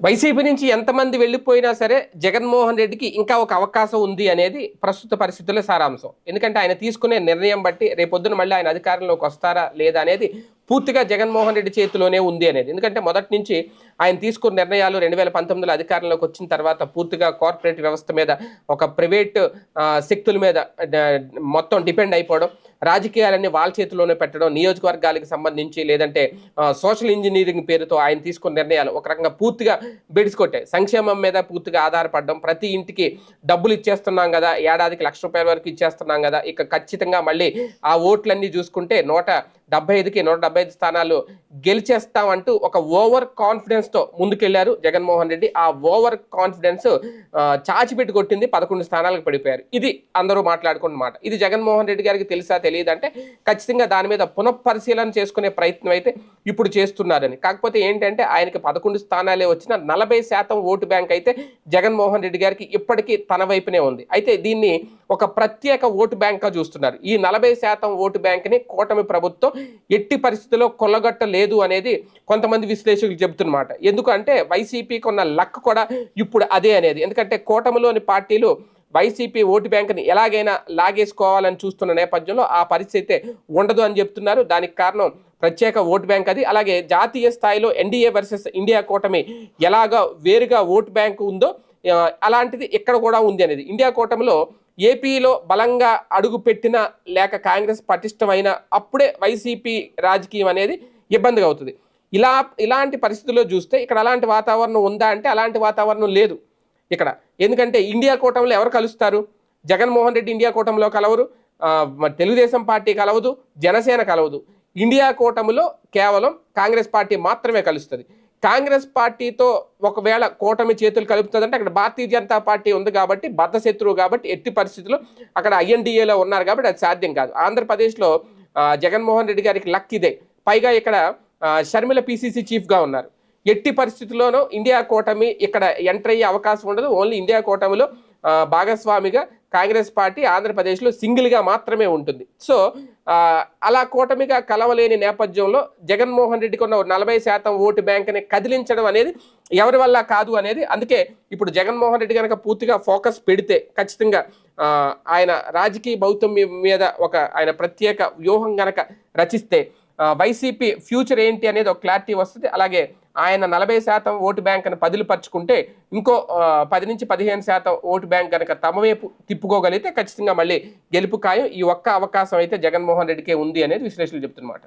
YCP నుంచి ఎంతమంది వెళ్ళిపోయినా సరే జగన్మోహన్ రెడ్డికి ఇంకా ఒక అవకాశం ఉంది అనేది ప్రస్తుత పరిస్థితుల్లో సారాంశం. ఎందుకంటే ఆయన తీసుకునే నిర్ణయం బట్టి రేపొద్దున మళ్ళీ ఆయన అధికారంలోకి వస్తారా లేదా అనేది పూర్తిగా జగన్మోహన్ రెడ్డి చేతిలోనే ఉంది అనేది. ఎందుకంటే మొదటి నుంచి ఆయన తీసుకున్న నిర్ణయాలు రెండు వేల పంతొమ్మిదిలో అధికారంలోకి వచ్చిన తర్వాత పూర్తిగా కార్పొరేట్ వ్యవస్థ మీద ఒక ప్రైవేట్ శక్తుల మీద మొత్తం డిపెండ్ అయిపోవడం రాజకీయాలన్నీ వాళ్ళ చేతిలోనే పెట్టడం నియోజకవర్గాలకు సంబంధించి లేదంటే సోషల్ ఇంజనీరింగ్ పేరుతో ఆయన తీసుకున్న నిర్ణయాలు ఒక రకంగా పూర్తిగా బెడిసికొట్టాయి సంక్షేమం మీద పూర్తిగా ఆధారపడడం ప్రతి ఇంటికి డబ్బులు ఇచ్చేస్తున్నాం కదా ఏడాదికి లక్ష రూపాయల వరకు ఇచ్చేస్తున్నాం కదా ఇక ఖచ్చితంగా మళ్ళీ ఆ ఓట్లన్నీ చూసుకుంటే నూట డెబ్బై ఐదుకి నూట డెబ్బై ఐదు స్థానాలు గెలిచేస్తామంటూ ఒక ఓవర్ కాన్ఫిడెన్స్తో ముందుకెళ్ళారు జగన్మోహన్ రెడ్డి. ఆ ఓవర్ కాన్ఫిడెన్స్ చాచిపెట్టి కొట్టింది పదకొండు స్థానాలకు పడిపోయారు. ఇది అందరూ మాట్లాడుకున్న మాట. ఇది జగన్మోహన్ రెడ్డి గారికి తెలుసా తెలియదంటే ఖచ్చితంగా దాని మీద పునఃపరిశీలన చేసుకునే ప్రయత్నం అయితే ఇప్పుడు చేస్తున్నారని. కాకపోతే ఏంటంటే ఆయనకి పదకొండు స్థానాలే వచ్చిన నలభై శాతం ఓటు బ్యాంక్ అయితే జగన్మోహన్ రెడ్డి గారికి ఇప్పటికీ తన వైపునే ఉంది. అయితే దీన్ని ఒక ప్రత్యేక ఓటు బ్యాంక్గా చూస్తున్నారు. ఈ నలభై శాతం ఓటు బ్యాంక్ని కూటమి ప్రభుత్వం ఎట్టి పరిస్థితుల్లో కొల్లగొట్టలేదు అనేది కొంతమంది విశ్లేషకులు చెబుతున్నమాట. ఎందుకంటే వైసీపీకి ఉన్న లక్ కూడా ఇప్పుడు అదే అనేది. ఎందుకంటే కూటమిలోని పార్టీలు వైసీపీ ఓటు బ్యాంక్ని ఎలాగైనా లాగేసుకోవాలని చూస్తున్న నేపథ్యంలో ఆ పరిస్థితి అయితే ఉండదు అని చెప్తున్నారు. దానికి కారణం ప్రత్యేక ఓటు బ్యాంక్ అది. అలాగే జాతీయ స్థాయిలో ఎన్డీఏ వర్సెస్ ఇండియా కూటమి ఎలాగా వేరుగా ఓటు బ్యాంక్ ఉందో అలాంటిది ఇక్కడ కూడా ఉంది అనేది. ఇండియా కూటమిలో ఏపీలో బలంగా అడుగు పెట్టిన లేక కాంగ్రెస్ పటిష్టమైన అప్పుడే వైసీపీ రాజకీయం అనేది ఇబ్బందిగా అవుతుంది. ఇలా ఇలాంటి పరిస్థితుల్లో చూస్తే ఇక్కడ అలాంటి వాతావరణం ఉందా అంటే అలాంటి వాతావరణం లేదు. ఇక్కడ. ఎందుకంటే ఇండియా కూటమిలో ఎవరు కలుస్తారు? జగన్మోహన్ రెడ్డి ఇండియా కూటమిలో కలవరు. తెలుగుదేశం పార్టీ కలవదు జనసేన కలవదు. ఇండియా కూటమిలో కేవలం కాంగ్రెస్ పార్టీ మాత్రమే కలుస్తుంది. కాంగ్రెస్ పార్టీతో ఒకవేళ కూటమి చేతులు కలుపుతుందంటే అక్కడ భారతీయ జనతా పార్టీ ఉంది కాబట్టి బద్ధశత్రువు కాబట్టి ఎట్టి పరిస్థితుల్లో అక్కడ ఐఎన్డీఏలో ఉన్నారు కాబట్టి అది సాధ్యం కాదు. ఆంధ్రప్రదేశ్లో జగన్మోహన్ రెడ్డి గారికి లక్ ఇదే. పైగా ఇక్కడ షర్మిల పిసిసి చీఫ్గా ఉన్నారు. ఎట్టి పరిస్థితుల్లోనూ ఇండియా కూటమి ఇక్కడ ఎంటర్ అయ్యే అవకాశం ఉండదు. ఓన్లీ ఇండియా కూటమిలో భాగస్వామిగా కాంగ్రెస్ పార్టీ ఆంధ్రప్రదేశ్లో సింగిల్గా మాత్రమే ఉంటుంది. సో అలా కూటమిగా కలవలేని నేపథ్యంలో జగన్మోహన్ రెడ్డికి ఉన్న నలభై శాతం ఓటు బ్యాంక్ని కదిలించడం అనేది ఎవరి వల్ల కాదు అనేది అందుకే ఇప్పుడు జగన్మోహన్ రెడ్డి కనుక పూర్తిగా ఫోకస్ పెడితే ఖచ్చితంగా ఆయన రాజకీయ భౌతం మీద ఒక ఆయన ప్రత్యేక వ్యూహం కనుక రచిస్తే వైసీపీ ఫ్యూచర్ ఏంటి అనేది ఒక క్లారిటీ వస్తుంది. అలాగే ఆయన నలభై శాతం ఓటు బ్యాంక్ అని పదిలిపరుచుకుంటే ఇంకో పది నుంచి పదిహేను శాతం ఓటు బ్యాంక్ కనుక తమ వైపు తిప్పుకోగలిగితే ఖచ్చితంగా మళ్ళీ గెలుపు ఖాయం. ఈ ఒక్క అవకాశం అయితే జగన్మోహన్ రెడ్డికే ఉంది అనేది విశ్లేషకులు చెప్తున్నమాట.